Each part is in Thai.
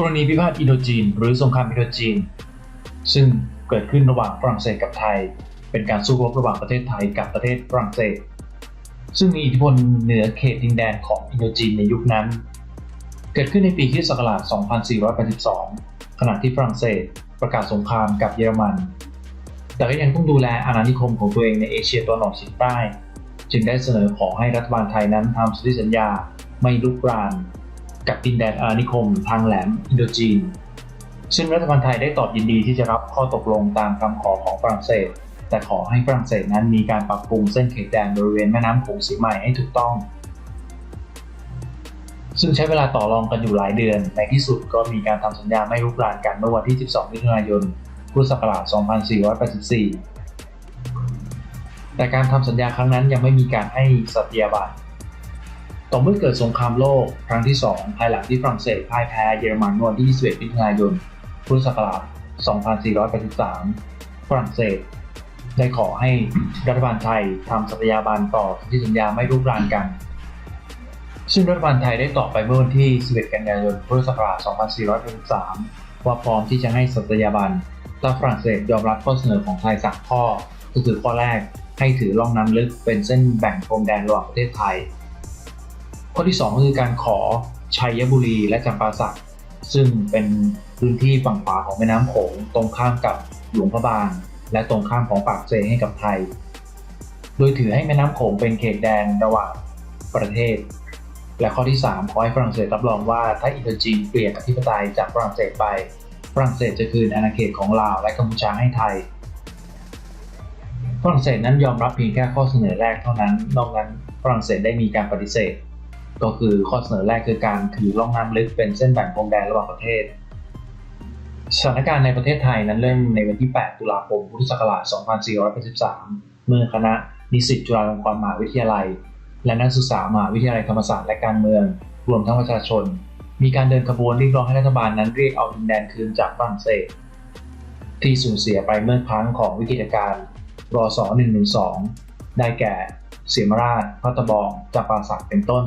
กรณีพิพาทอินโดจีน หรือสงครามอินโดจีน ซึ่งเกิดขึ้นระหว่างฝรั่งเศสกับไทย เป็นการสู้รบระหว่างประเทศไทยกับประเทศฝรั่งเศส ซึ่งมีอิทธิพลเหนือเขตดินแดนของอินโดจีนในยุคนั้น เกิดขึ้นในปีคริสต์ศักราช 2482 ขณะที่ฝรั่งเศสประกาศสงครามกับเยอรมัน แต่ก็ยังต้องดูแลอาณานิคมของตัวเองในเอเชียตะวันออกเฉียงใต้ จึงได้เสนอขอให้รัฐบาลไทยนั้นทำสนธิสัญญาไม่ลุกราน กับดินแดนอาณานิคมทางแหลมอินโดจีน ซึ่งรัฐบาลไทยได้ตอบยินดีที่จะรับข้อตกลงตามคำขอของฝรั่งเศส แต่ขอให้ฝรั่งเศสนั้นมีการปรับปรุงเส้นเขตแดนบริเวณแม่น้ำโขงสีใหม่ให้ถูกต้อง ซึ่งใช้เวลาต่อรองกันอยู่หลายเดือน ในที่สุดก็มีการทำสัญญาไม่รุกรานกันเมื่อวันที่ 12 มิถุนายน พุทธศักราช 2484 แต่การทำสัญญาครั้งนั้นยังไม่มีการให้สัตยาบัตร ต่อเมื่อเกิดสงครามโลกครั้งที่ 2 ภายหลังที่ฝรั่งเศสพ่ายแพ้เยอรมันวันที่ 21 มิถุนายน พุทธศักราช 2483 ฝรั่งเศส ได้ขอให้รัฐบาลไทยทำสัญญาบันต่อสนธิสัญญาไม่รุกรานกัน ซึ่งรัฐบาลไทยได้ตอบไปเมื่อวันที่ 11 กันยายน พุทธศักราช 2483 ว่าพร้อมที่จะให้สัญญาบันถ้าฝรั่งเศสยอมรับข้อเสนอของไทยสักข้อก็คือข้อแรกให้ถือล่องน้ำลึกเป็นเส้นแบ่งพรมแดนระหว่างประเทศไทย ข้อที่ 2 คือการขอชัยบุรีและจำปาสักซึ่งเป็นพื้นที่ฝั่งขวาของแม่น้ำโขงตรงข้ามกับหลวงพระบาง และตรงข้ามของปากเซให้กับไทย โดยถือให้แม่น้ำโขงเป็นเขตแดนระหว่างประเทศ และข้อที่ 3 ขอให้ฝรั่งเศสรับรองว่าถ้าอินโดจีนเปลี่ยนอธิปไตยจากฝรั่งเศสไปฝรั่งเศสจะคืนอาณาเขตของลาวและกัมพูชาให้ไทยฝรั่งเศสนั้นยอมรับเพียงแค่ข้อเสนอแรกเท่านั้น นอกนั้นฝรั่งเศสได้มีการปฏิเสธ ก็คือข้อเสนอแรกคือการถือล่องน้ำลึกเป็นเส้นแบ่งพรมแดนระหว่างประเทศ สถานการณ์ในประเทศไทยนั้นเริ่มในวันที่ 8 ตุลาคม พุทธศักราช 2483 เมื่อคณะนิสิตจุฬาลงกรณ์มหาวิทยาลัย และนักศึกษามหาวิทยาลัยธรรมศาสตร์และการเมือง รวมทั้งประชาชน มีการเดินขบวนเรียกร้องให้รัฐบาลนั้นเรียกเอาดินแดนคืนจากฝรั่งเศส ที่สูญเสียไปเมื่อครั้งของวิกฤตการณ์รอส112 ได้แก่ เสียมราชพัตบองจำปาสักเป็นต้น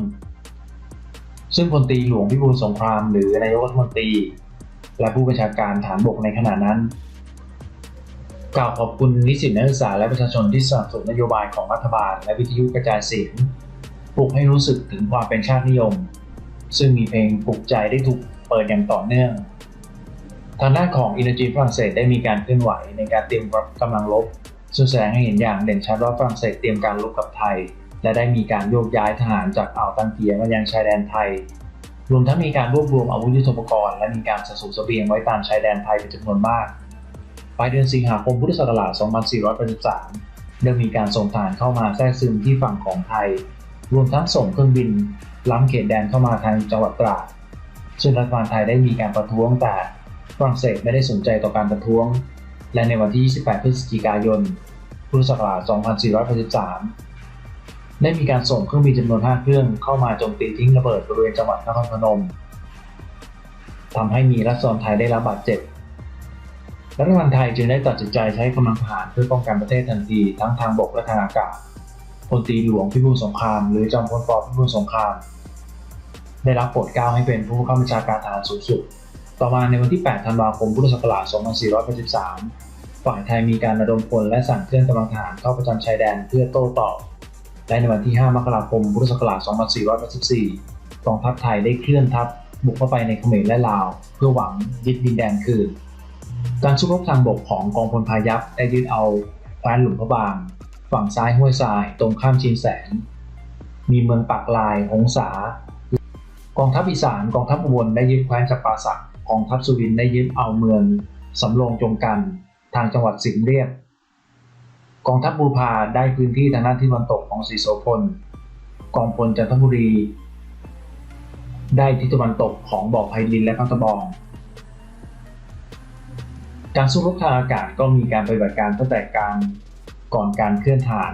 ซึ่งพลตรีหลวงพิบูลสงคราม หรือนายกรัฐมนตรี และผู้บัญชาการฐานบกในขณะนั้น กล่าวขอบคุณนิสิตนักศึกษาและประชาชนที่สนับสนุนนโยบายของรัฐบาล และวิทยุกระจายเสียงปลุกให้รู้สึกถึงความเป็นชาตินิยม ซึ่งมีเพลงปลุกใจได้ถูกเปิดอย่างต่อเนื่อง ทางด้านของอินโดจีฝรั่งเศสได้มีการเคลื่อนไหวในการเตรียมรับกำลังรบซึ่งแสดงให้เห็นอย่างเด่นชัดว่าฝรั่งเศสเตรียมการรบกับไทย และได้มีการโยกย้ายทหารจากอ่าวตังเกียมายังชายแดนไทย รวมทั้งมีการรวบรวมอาวุธยุทโธปกรณ์และมีการสะสมเสบียงไว้ตามชายแดนไทยเป็นจำนวนมากปลายเดือนสิงหาคมพุทธศักราช 2483เริ่มมีการส่งทหารเข้ามาแทรกซึมที่ฝั่งของไทย รวมทั้งส่งเครื่องบิน ล้ำเขตแดนเข้ามาทางจังหวัดตราดซึ่งรัฐบาลไทยได้มีการประท้วงแต่ฝรั่งเศสไม่ได้สนใจต่อการประท้วง และในวันที่ 28 พฤศจิกายน พุทธศักราช 2483 ได้มีการส่งเครื่องบินจำนวน 5 เครื่องเข้ามาโจมตีทิ้งระเบิดบริเวณจังหวัดนครพนมทำให้มีรัฐบาลไทยได้รับบาดเจ็บ รัฐบาลไทยจึงได้ตัดสินใจใช้กำลังทหารเพื่อป้องกันประเทศทันทีทั้งทางบกและทางอากาศพลตรีหลวงพิบูลสงคราม หรือจอมพลปพิบูลสงคราม ได้รับโปรดเกล้าให้เป็นผู้บังคับบัญชาการทหารสูงสุด ต่อมาในวันที่ 8 ธันวาคม พุทธศักราช 2483 ฝ่ายไทยมีการระดมพลและสั่งเคลื่อนกำลังทหารเข้าประจำชายแดนเพื่อโต้ตอบ และในวันที่ 5 มกราคม พุทธศักราช 2484 กองทัพไทยได้เคลื่อนทัพบุกเข้าไปในเขมรและลาว เพื่อหวังยึดดินแดนคืน การสู้รบทางบกของกองพลพายัพได้ยึดเอาแคว้นหลุมพระบาง ฝั่งซ้ายห้วยทราย ตรงข้ามชินแสน มีเมืองปากลาย หงสา กองทัพอีสาน กองทัพอุบลได้ยึดแคว้นจับปาสักกองทัพสุรินได้ยึดเอาเมืองสำโรงจงกัน ทางจังหวัดสิงห์เรียบ กองทัพบูพาได้พื้นที่ทางด้านที่ตะวันตกของศรีโสพล กองพลจันทบุรี ได้ทิศตะวันตกของบ่อไพลินและพัทบอง การสู้รบทางอากาศก็มีการปฏิบัติการตั้งแต่การก่อนการเคลื่อนฐาน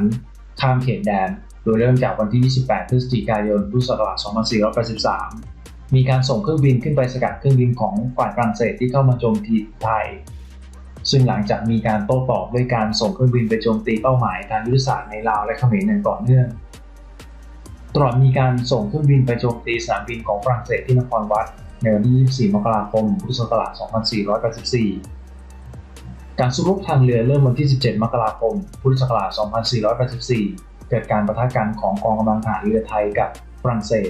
ข้ามเขตแดน โดยเริ่มจากวันที่ 28 พฤศจิกายน พุทธศักราช 2483 มีการส่งเครื่องบินขึ้นไปสกัดเครื่องบินของฝ่ายฝรั่งเศสที่เข้ามาโจมตีไทย ซึ่งหลังจากมีการโต้ตอบด้วยการส่งเครื่องบินไปโจมตีเป้าหมายทางยุทธศาสตร์ในลาวและเขมรอย่างต่อเนื่อง ตลอดมีการส่งเครื่องบินไปโจมตีสนามบินของฝรั่งเศสที่นครวัดในวันที่ 24 มกราคม พุทธศักราช 2484 การสู้รบทางเรือเริ่มวันที่ 17 มกราคม พุทธศักราช 2484 เกิดการประทะกันของกองกำลังทหารเรือไทยกับฝรั่งเศส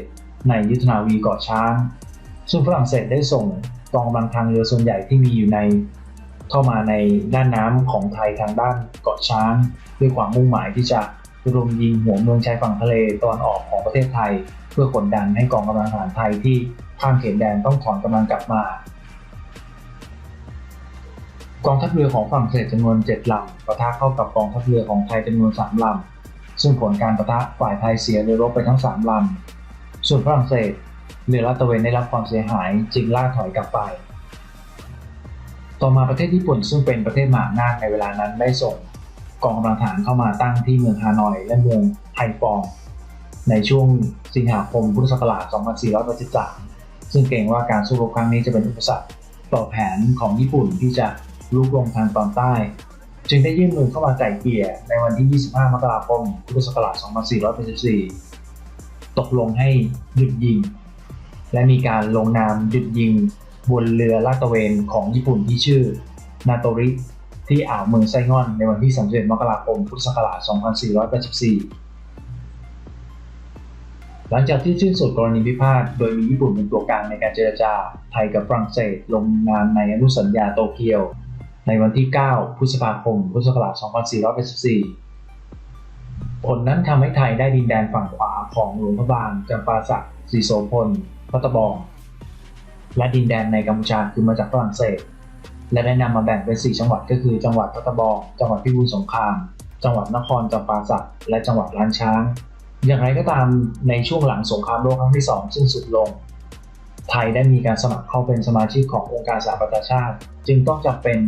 ในยุทธนาวีเกาะช้าง ซึ่งฝรั่งเศสได้ส่งกองกำลังทางเรือส่วนใหญ่ที่มีอยู่ใน เข้ามาในด้านน้ำของไทยทางด้านเกาะช้าง ด้วยความมุ่งหมายที่จะรุมยิงหัวเมืองชายฝั่งทะเลตะวันออกของประเทศไทย เพื่อกดดันให้กองกำลังทหารไทยที่ข้ามเขตแดนต้องถอนกำลังกลับมากองทัพเรือของฝรั่งเศสจำนวน7ลำปะทะเข้ากับกองทัพเรือของไทยจำนวน3ลำซึ่งผลการปะทะฝ่ายไทยเสียเรือรบไปทั้ง3ลำส่วนฝรั่งเศสเรือลาดตระเวนได้รับความเสียหายจึงล่าถอยกลับไป ต่อมาประเทศญี่ปุ่นซึ่งเป็นประเทศมหาอำนาจในเวลานั้นได้ส่งกองกำลังทหารเข้ามาตั้งที่เมืองฮานอย และเมืองไฮฟอง ในช่วงสิงหาคมพุทธศักราช 2483ซึ่งเกรงว่าการสู้รบครั้งนี้จะเป็นอุปสรรคต่อแผนของญี่ปุ่นที่จะลุกลงทางตอนใต้ จึงได้ยื่นมือเข้ามาไก่เกลี่ยในวันที่ 25 มกราคมพุทธศักราช 2484 ตกลงให้หยุดยิง และมีการลงนามหยุดยิง บนเรือลาดตระเวนของญี่ปุ่นที่ชื่อนาโตริ ที่อ่าวเมืองไซงอนในวันที่31มกราคมพุทธศักราช 2484 หลังจากที่สิ้นสุดกรณีพิพาทโดยมีญี่ปุ่นเป็นตัวกลางในการเจรจา ไทยกับฝรั่งเศสลงนามในอนุสัญญาโตเกียว ในวันที่ 9 พฤษภาคม พุทธศักราช 2484 ผลนั้นทำให้ไทยได้ดินแดนฝั่งขวาของหลวงพระบางจำปาสักสีโสพลพัตตบอง และดินแดนในกัมพูชาคือมาจากฝรั่งเศส และได้นำมาแบ่งเป็น 4 จังหวัดก็คือ จังหวัดพัตบอง จังหวัดพิบูลสงคราม จังหวัดนครจำปาสักและจังหวัดล้านช้าง อย่างไรก็ตามในช่วงหลังสงครามโลกครั้งที่ 2 ซึ่งสุดลง ไทยได้มีการสมัครเข้าเป็นสมาชิกขององค์การสหประชาชาติ จึงต้องจำเป็น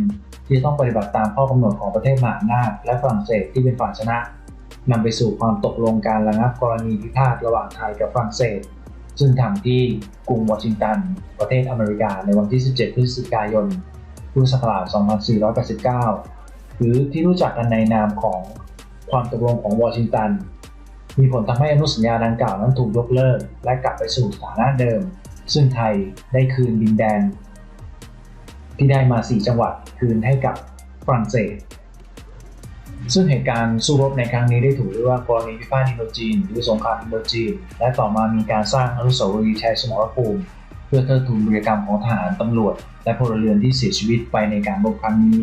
ที่จะต้องปฏิบัติตามข้อกำหนดของประเทศมหาอำนาจและฝรั่งเศสที่เป็นฝ่ายชนะนำไปสู่ความตกลงการระงับกรณีพิพาทระหว่างไทยกับฝรั่งเศส ซึ่งทำที่กรุงวอชิงตัน ประเทศอเมริกา ในวันที่ 17 พฤศจิกายน พุทธศักราช 2489 หรือที่รู้จักกันในนามของความตกลงของวอชิงตัน มีผลทำให้อนุสัญญาดังกล่าวนั้นถูกยกเลิก และกลับไปสู่สถานะเดิม ซึ่งไทยได้คืนดินแดน ที่ได้มา 4 จังหวัดคืนให้กับฝรั่งเศส ซึ่งเหตุการณ์สู้รบในครั้งนี้ได้ถูกเรียกว่ากรณีพิพาทอินโดจีน หรือสงครามอินโดจีน และต่อมามีการสร้างอนุสาวรีย์ชัยสมรภูมิเพื่อเทิดทูนวีรกรรมของทหารตำรวจ และพลเรือนที่เสียชีวิตไปในการรบครั้งนี้